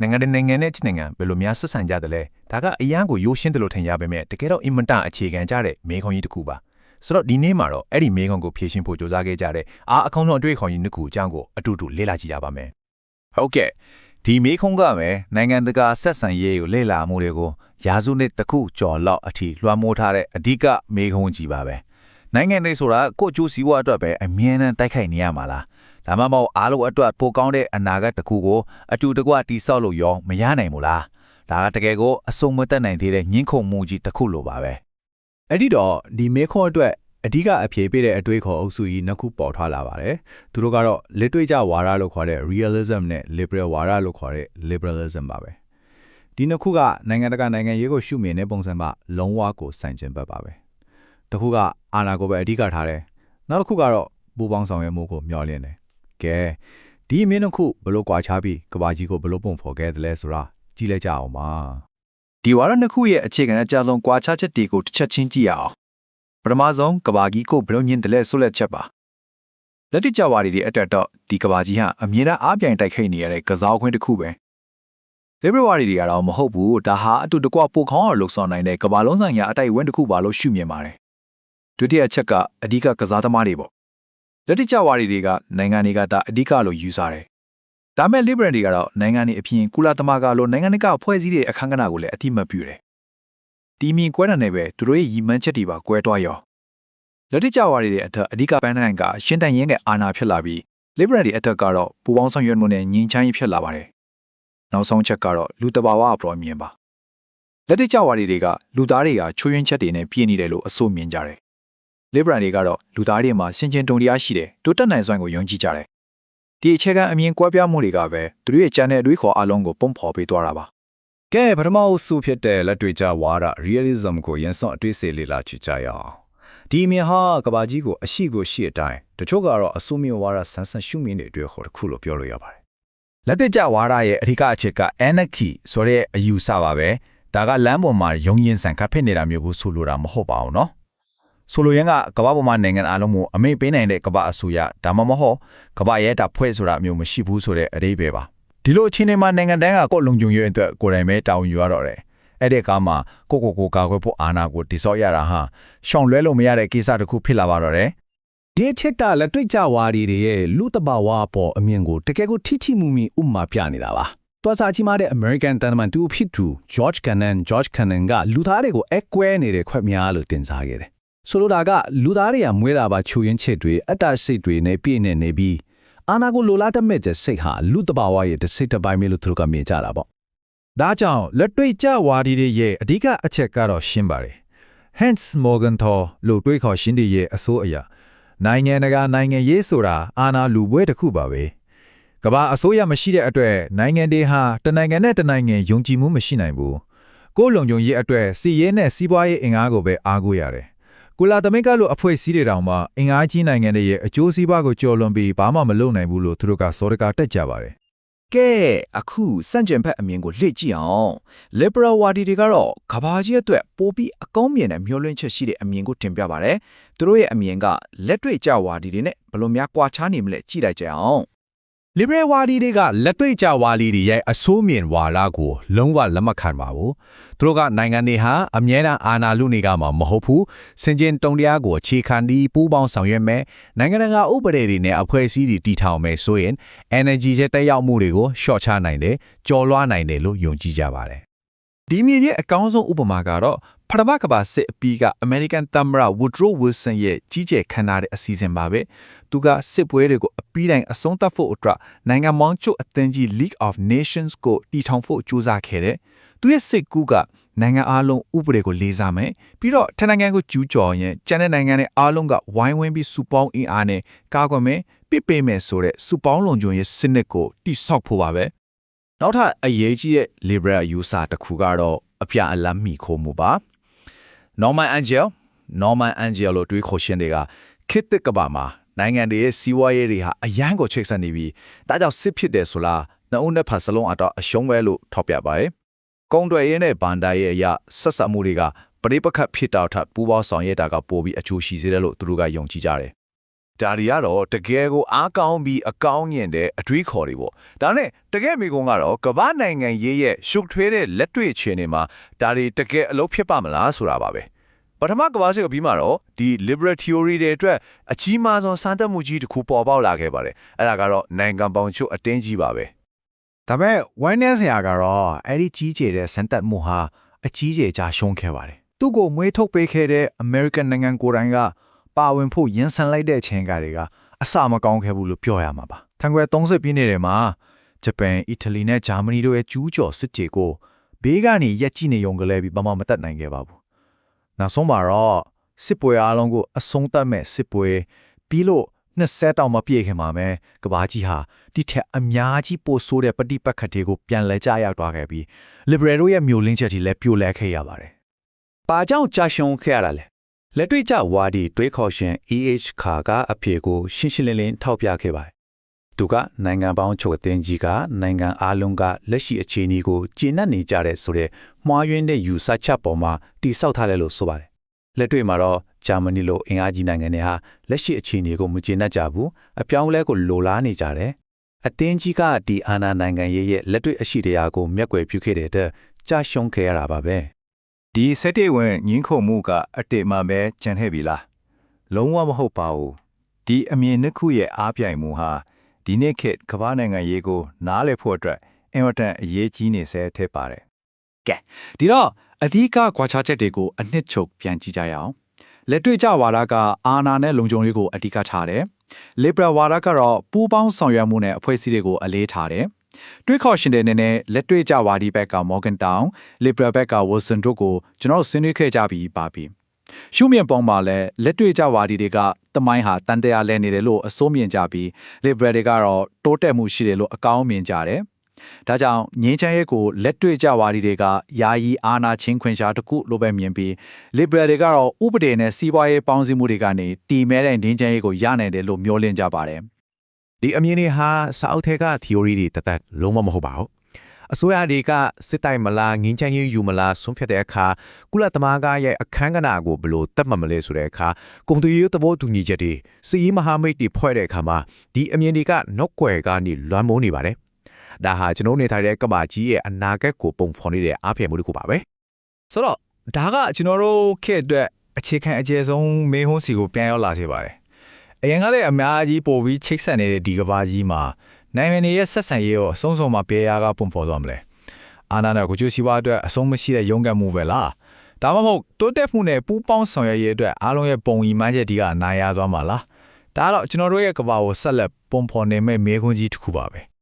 နိုင်ငံတကာနိုင်ငံနဲ့ချင်းနိုင်ငံဘယ်လိုများဆက်ဆံကြတယ်လဲဒါကအရန်ကိုရိုးရှင်းတယ်လို့ထင်ရပေမဲ့တကယ်တော့အင်မတန်အခြေခံကြတဲ့မေခွန်ကြီးတစ်ခုပါဆိုတော့ဒီနေ့မှာတော့အဲ့ဒီမေခွန်ကိုဖြေရှင်းဖို့ကြိုးစားခဲ့ကြတဲ့အားအကောင်းဆုံးအတွေ့အခေါ်ကြီးနှစ်ခုအကြောင်းကိုအတူတူလေ့လာကြည့်ကြပါမယ်ဟုတ်ကဲ့ဒီမေးခွန်းကမယ်နိုင်ငံတကာဆက်ဆံရေးကိုလေ့လာမှုတွေကိုရာစုနှစ်တစ်ခုကျော်လောက်အထိလွှမ်းမိုးထားတဲ့အဓိကမေးခွန်းကြီးပါပဲနိုင်ငံတွေဆိုတာကိုယ့်ကျိုးစီးပွားအတွက်ပဲအမြဲတမ်းတိုက်ခိုက်နေရမှာလား ဒါမှမဟုတ်အားလုံးအတွက်ပိုကောင်းတဲ့အနာဂတ်တစ်ခုကိုအတူတကွတိဆောက်လို့ရောမရနိုင်ဘူးလားဒါကတကယ်ကိုအစုံမတက်နိုင်သေးတဲ့ညှင်းခုန်မှုကြီးတစ်ခုလိုပါပဲအဲ့ဒီတော့ဒီမေခွန်းအတွက်အဓိကအဖြေပေးတဲ့အတွေးခေါ်အုပ်စုကြီးနှစ်ခုပေါ်ထွက်လာပါတယ်သူတို့ကတော့လက်တွေ့ကျဝါဒလို့ခေါ်တဲ့ realism နဲ့ liberal ဝါဒလို့ခေါ်တဲ့ liberalism ပါပဲဒီနှစ်ခုကနိုင်ငံတကာနိုင်ငံရေးကိုရှုမြင်တဲ့ပုံစံမှာလုံးဝကိုဆိုင်ကျင်ဘက်ပါပဲတစ်ခုကအာဏာကိုပဲအဓိကထားတယ်နောက်တစ်ခုကတော့ပူပေါင်းဆောင်ရွက်မှုကိုမျှော်လင့်တယ် ကဲဒီအမင်းနှစ်ခုဘယ်လို့ကွာခြားပြီးကဘာကြီးကိုဘယ်လို့ပုံဖော်ခဲ့တယ်လဲဆိုတာကြည့်လိုက်ကြအောင်ပါဒီဝါရနှစ်ခုရဲ့အခြေခံအကြဆုံးကွာခြားချက်တွေကိုတစ်ချက်ချင်းကြည့်ရအောင်ပထမဆုံးကဘာကြီးကိုဘယ်လိုညင်တယ်လဲဆိုလက်ချက်ပါလက်တိကျဝါဒီတွေအတွက်တော့ဒီကဘာကြီးဟာအမြဲတမ်းအားပြိုင်တိုက်ခိုက်နေရတဲ့ကစားခွင့်တစ်ခုပဲ liberal တွေကတော့မဟုတ်ဘူးဒါဟာအတူတကွပိုခေါင်းအောင်လှုပ်ဆောင်နိုင်တဲ့ကဘာလုံးဆိုင်ရာအတိုက်အဝန်းတစ်ခုပါလို့ရှုမြင်ပါတယ်ဒုတိယချက်ကအဓိကကစားသမားတွေပေါ့ လက်တိကျဝါဒီတွေကနိုင်ငံတွေကဒါအဓိကလို့ယူဆတယ်ဒါမဲ့ liberal တွေကတော့နိုင်ငံတွေအပြင်ကုလသမဂ္ဂလိုနိုင်ငံတွေကဖွဲ့စည်းတဲ့အခမ်းကဏ္ဍကိုလည်းအတိမတ်ပြုတယ်ဒီမြင်ကွဲတာနဲ့ပဲသူတို့ရဲ့ရည်မှန်းချက်တွေပါကွဲသွားရောလက်တိကျဝါဒီတွေအထက်အဓိကပန်းတိုင်းကရှင်းတန်ရင်းကအာဏာဖြစ်လာပြီး liberal တွေအထက်ကတော့ပူပေါင်းဆောင်ရွက်မှုနဲ့ငြိမ်းချမ်းရေးဖြစ်လာပါတယ်နောက်ဆုံးချက်ကတော့လူတဘာဝအပေါ်မြင်ပါလက်တိကျဝါဒီတွေကလူသားတွေကချွေးရင်းချက်တွေနဲ့ပြည့်နေတယ်လို့အဆိုမြင်ကြတယ် liberal တွေကတော့လူသားတွေမှာစင်ကျင်တုံတရားရှိတယ်တိုးတက်နိုင်စွမ်းကိုယုံကြည်ကြတယ်ဒီအခြေခံအမြင်ကွဲပြားမှုတွေကပဲသူတို့ရဲ့ကြံတဲ့အတွေးခေါ်အလုံးကိုပုံဖော်ပေးသွားတာပါ ကဲပထမအုပ်စုဖြစ်တဲ့လက်တွေ့ကျဝါဒ realism ကိုရန်စွန်အတွေ့အစေလေ့လာကြည့်ကြရအောင်ဒီအမြင်ဟာကဘာကြီးကိုအရှိကိုရှိအတိုင်းတချို့ကတော့အစုမြင်ဝါဒဆန်းဆန်းရှုမြင်တဲ့အတွက်ခေါ်တစ်ခုလို့ပြောလို့ရပါတယ်လက်တွေ့ကျဝါဒရဲ့အဓိကအချက်က anarchy ဆိုတဲ့အယူဆပါပဲဒါကလမ်းပေါ်မှာယုံရင်ဆန်ခတ်ဖြစ်နေတာမျိုးကိုဆိုလိုတာမဟုတ်ပါဘူးเนาะ ဆိုလိုရင်းကကမ္ဘာပေါ်မှာနိုင်ငံအလုံးကိုအမိတ်ပေးနိုင်တဲ့ကမ္ဘာအစိုးရဒါမှမဟုတ်ကမ္ဘာရဲ့တာဖွဲ့ဆိုတာမျိုးမရှိဘူးဆိုတဲ့အဓိပ္ပာယ်ပါဒီလိုအခြေအနေမှာနိုင်ငံတန်းကကိုယ့်လုံခြုံရေးအတွက်ကိုယ်တိုင်ပဲတာဝန်ယူရတော့တယ်အဲ့ဒီကမှကိုကိုကိုကာကွယ်ဖို့အာဏာကိုတိစော့ရတာဟာရှောင်လွဲလို့မရတဲ့ကိစ္စတစ်ခုဖြစ်လာပါတော့တယ်ဒီချက်ကလက်တွေ့ကြဝါဒီတွေရဲ့လူတဘာဝအပေါ်အမြင်ကိုတကယ်ကိုထိထိမှုမိဥပမာပြနေတာပါ။တွာစာကြီးမားတဲ့ American တန်တမန်တူဖြစ်သူ George Kennan George Kennan ကလူသားတွေကိုအကွဲနေတဲ့ခွက်များလို့တင်စားခဲ့တယ်။ ဆိုလိုတာကလူသားတွေကမွေးတာပါချူရင်းချစ်တွေအတ္တစိတ်တွေနဲ့ပြည့်နေနေပြီးအာနာကိုလိုလားတတ်မဲ့တဲ့စိတ်ဟာလူတဘာဝရဲ့တစ်စိတ်တစ်ပိုင်းပဲလို့သူတို့ကမြင်ကြတာပေါ့ဒါကြောင့်လက်တွေ့ကျဝါဒီတွေရဲ့အဓိကအချက်ကတော့ရှင်းပါတယ် Hans Morgenthau လို့တွေးခေါ်ရှင်းတဲ့ရဲ့အစိုးအရာနိုင်ငံတကာနိုင်ငံရေးဆိုတာအာဏာလူပွဲတစ်ခုပါပဲကမ္ဘာအစိုးရမရှိတဲ့အတွက်နိုင်ငံတွေဟာတနိုင်ငံနဲ့တနိုင်ငံယုံကြည်မှုမရှိနိုင်ဘူးကိုယ်လုံခြုံရေးအတွက်စီးရဲနဲ့စီးပွားရေးအင်အားကိုပဲအားကိုးရတယ် ကုလာသမဂ္ဂလိုအဖွဲ့အစည်းတွေတောင်မှအင်အားကြီးနိုင်ငံတွေရဲ့အကျိုးစီးပွားကိုကျော်လွန်ပြီးဘာမှမလုပ်နိုင်ဘူးလို့သူတို့ကစောဒကတက်ကြပါတယ်ကဲအခုစန့်ကျင်ဘက်အမြင်ကိုလှည့်ကြည့်အောင် liberal ဝါဒီတွေကတော့ကဘာကြီးအတွက်ပိုပြီးအကောင်းမြင်တဲ့မျှော်လင့်ချက်ရှိတဲ့အမြင်ကိုတင်ပြပါတယ်သူတို့ရဲ့အမြင်ကလက်တွေ့ကျဝါဒီတွေနဲ့ဘယ်လိုများကွာခြားနေမလဲကြည့်လိုက်ကြအောင် liberal ဝါဒီတွေကလက်တွေ့ကြဝါဒီတွေရဲ့အဆိုးမြင်ဝါလာကိုလုံးဝလက်မခံပါဘူး။သူတို့ကနိုင်ငံတွေဟာအမြဲတမ်းအာဏာလုနေကမှာမဟုတ်ဘူး။စင်ကျင်တုံတရားကိုအခြေခံပြီးပူးပေါင်းဆောင်ရွက်မယ်။နိုင်ငံတကာဥပဒေတွေနဲ့အဖွဲ့အစည်းတွေတည်ထောင်မယ်ဆိုရင် energy ရဲ့တက်ရောက်မှုတွေကို short ချနိုင်တယ်။ကြော်လွှားနိုင်တယ်လို့ယုံကြည်ကြပါတယ် ဒီမြင်ရဲ့အကောင်းဆုံးဥပမာကတော့ပထမကမ္ဘာစစ်အပြီးကအမေရိကန်သမ္မတ Woodrow Wilson ရဲ့ကြီးကျယ်ခမ်းနားတဲ့အစီအစဉ်ပါပဲသူကစစ်ပွဲတွေကိုအပြီးတိုင်အဆုံးသတ်ဖို့အတွက်နိုင်ငံမောင်းချုပ်အသင်းကြီး League of Nations ကိုတည်ထောင်ဖို့ကြိုးစားခဲ့တယ်သူရဲ့စိတ်ကူးကနိုင်ငံအားလုံးဥပဒေကိုလေးစားမယ်ပြီးတော့ထနိုင်ငံကိုကျူးကျော်ရင်ကျန်တဲ့နိုင်ငံတွေအားလုံးကဝိုင်းဝန်းပြီးစူပေါင်းအင်အားနဲ့ကာကွယ်မယ်ပြစ်ပေးမယ်ဆိုတဲ့စူပေါင်းလုံခြုံရေးစနစ်ကိုတိဆောက်ဖို့ပါပဲ နောက်ထပ်အရေးကြီးတဲ့ liberal အယူဆတစ်ခုကတော့အပြအလမ်းမိခိုးမှုပါ Norman Angel Norman Angel လို့တွေးခေါ်ရှင်တွေကခေတ်သစ်ကမ္ဘာမှာနိုင်ငံတွေရဲ့စီးပွားရေးတွေဟာအရန်ကိုချိတ်ဆက်နေပြီးဒါကြောင့်စစ်ဖြစ်တယ်ဆိုလားနှစ်ဦးနဲ့ဖတ်စလုံးအတော့အရှုံးပဲလို့ထောက်ပြပါတယ်။ကုန်းတွေရင်းနဲ့ဘန်ဒါရဲ့အရာဆက်ဆက်မှုတွေကပရိပခတ်ဖြစ်တော့ထပ်ပူးပေါင်းဆောင်ရွက်တာကပိုပြီးအကျိုးရှိစေတယ်လို့သူတို့ကယုံကြည်ကြတယ် ဒါတွေကတော့တကယ်ကိုအားကောင်းပြီးအကောင်းမြင်တဲ့အတွေးခေါ်တွေပေါ့ဒါနဲ့တကယ်မိကုံကတော့ကမ္ဘာနိုင်ငံရေးရဲ့ရှုပ်ထွေးတဲ့လက်တွေ့အခြေအနေမှာဒါတွေတကယ်အလုပ်ဖြစ်ပါမလားဆိုတာပါပဲပထမကမ္ဘာစစ်ကပြီးမှတော့ဒီ liberal theory တွေအတွက်အကြီးမားဆုံးစမ်းသပ်မှုကြီးတစ်ခုပေါ်ပေါက်လာခဲ့ပါတယ်အဲ့ဒါကတော့နိုင်ငံပေါင်းချုပ်အတင်းကြီးပါပဲဒါပေမဲ့ဝိုင်းနေစရာကတော့အဲ့ဒီကြီးကျယ်တဲ့စံတက်မှုဟာအကြီးကျယ်ကြရှုံးခဲ့ပါတယ်သူ့ကိုမွေးထုတ်ပေးခဲ့တဲ့ American နိုင်ငံကိုယ်တိုင်က ပါဝင်ဖို့ရန်ဆန်လိုက်တဲ့အချိန်ကတွေကအစမကောင်းခဲ့ဘူးလို့ပြောရမှာပါ1930ပြည့်နှစ်တွေမှာဂျပန်အီတလီနဲ့ဂျာမနီတို့ရဲ့ကျူးကျော်စစ်ကြေကိုဘေးကနေရက်ကြည့်နေုံကလေးပြီးဘာမှမတတ်နိုင်ခဲ့ပါဘူးနောက်ဆုံးမှာတော့စစ်ပွဲအားလုံးကိုအဆုံးသတ်မဲ့စစ်ပွဲပြီးလို့နှစ်ဆက်တောင်မပြည့်ခင်မှာပဲကဘာကြီးဟာဒီထက်အများကြီးပိုဆိုးတဲ့ပဋိပက္ခတွေကိုပြန်လဲကြရောက်သွားခဲ့ပြီး liberal တို့ရဲ့မျိုးလင်းချက်တွေလည်းပြိုလဲခဲ့ရပါတယ်။ပါကြောင့်ကြာရှုံးခဲ့ရတာလဲ။ လက်တွေ့ကျဝါဒီတွေးခေါ်ရှင် EH ခါကအဖြေကိုရှင်းရှင်းလင်းလင်းထောက်ပြခဲ့ပါတယ်။သူကနိုင်ငံပေါင်းချုပ်အသင်းကြီးကနိုင်ငံအားလုံးကလက်ရှိအခြေအနေကိုကျေနပ်နေကြတဲ့ဆိုတဲ့မှားယွင်းတဲ့ယူဆချက်ပေါ်မှာတိဆောက်ထားတယ်လို့ဆိုပါတယ်။လက်တွေ့မှာတော့ဂျာမနီလိုအင်အားကြီးနိုင်ငံတွေဟာလက်ရှိအခြေအနေကိုမကျေနပ်ကြဘူး။အပြောင်းအလဲကိုလိုလားနေကြတယ်။အသင်းကြီးကဒီအာဏာနိုင်ငံရေးရဲ့လက်တွေ့အရှိတရားကိုမျက်ကွယ်ပြုခဲ့တဲ့အတွက်ကြာရှုံးခဲ့ရတာပါပဲ။ ဒီစက်တေဝင်ညင်းခုန်မှုကအတေမှပဲကြံခဲ့ပြီလားလုံးဝမဟုတ်ပါဘူးဒီအမြင်နှစ်ခုရဲ့အားပြိုင်မှုဟာဒီနေ့ခေတ်ကမ္ဘာနိုင်ငံရေးကို နားလည်ဖို့အတွက်အင်မတန်အရေးကြီးနေစေထက်ပါတယ်ကဲဒီတော့အဓိကကွာခြားချက်တွေကိုအနှစ်ချုပ်ပြန်ကြည့်ကြရအောင်လက်တွေ့ကြဝါဒကအာနာနဲ့လုံခြုံရေးကိုအဓိကထားတယ် liberal ဝါဒကတော့ပူးပေါင်းဆောင်ရွက်မှုနဲ့အဖွဲ့အစည်းတွေကိုအလေးထားတယ် တွေးခေါ်ရှင်တဲ့နည်းနဲ့လက်တွေ့ကြဝါဒီဘက်က Morgan Town liberal ဘက်က Wilson တို့ကိုကျွန်တော်ဆွေးနွေးခဲ့ကြပြီးပါပြီရှုမြင်ပေါင်းမှာလဲလက်တွေ့ကြဝါဒီတွေကတမိုင်းဟာတန်တရားလဲနေတယ်လို့အစိုးမြင်ကြပြီး liberal တွေကတော့တိုးတက်မှုရှိတယ်လို့အကောင်းမြင်ကြတယ်ဒါကြောင့်ငင်းချမ်းရဲကိုလက်တွေ့ကြဝါဒီတွေကယာယီအာနာချင်းခွင်ရှားတစ်ခုလိုပဲမြင်ပြီး liberal တွေကတော့ဥပဒေနဲ့စီးပွားရေးပေါင်းစည်းမှုတွေကနေတီမဲတဲ့ငင်းချမ်းရဲကိုရနိုင်တယ်လို့မျှော်လင့်ကြပါတယ် ဒီအမြင်တွေဟာစာအုပ်ထဲက theory တွေတသက်လုံးဝမဟုတ်ပါဘူးအစိုးရတွေကစစ်တိုင်မလားငင်းချမ်းရေးယူမလားဆုံးဖြတ်တဲ့အခါကုလသမဂ္ဂရဲ့အခမ်းကဏ္ဍကိုဘယ်လိုတတ်မှတ်မလဲဆိုတဲ့အခါကုန်သွယ်ရေးသဘောတူညီချက်တွေစီးမဟာမိတ်တွေဖွဲ့တဲ့အခါမှာဒီအမြင်တွေကနော့ကွယ်ကနေလွမ်းမိုးနေပါတယ်ဒါဟာကျွန်တော်နေထိုင်တဲ့ကမ္ဘာကြီးရဲ့အနာဂတ်ကိုပုံဖော်နေတဲ့အားဖြင့်မှုတစ်ခုပါပဲဆိုတော့ဒါကကျွန်တော်တို့ခေတ်အတွက်အခြေခံအကျယ်ဆုံးမေးခွန်းစီကိုပြန်ရောက်လာစေပါတယ် အရင်ကလည်းအများကြီးပို့ပြီးချိတ်ဆက်နေတဲ့ဒီကဘာကြီးမှာနိုင်ငံတွေရဲ့ဆက်ဆံရေးကိုအဆုံးစုံမှာပြေရကပုံဖော်သွားမလဲအာနာနဲ့ကိုကျိုးစီပွားအတွက်အဆုံးမရှိတဲ့ရုန်းကန်မှုပဲလားဒါမှမဟုတ်တိုးတက်မှုနဲ့ပူးပေါင်းဆောင်ရွက်ရေးအတွက်အားလုံးရဲ့ပုံရီမှန်းချက်ဒီကနိုင်ရသွားမှာလားဒါကတော့ကျွန်တော်တို့ရဲ့ကဘာကိုဆက်လက်ပုံဖော်နေမဲ့မေးခွန်းကြီးတစ်ခုပါပဲ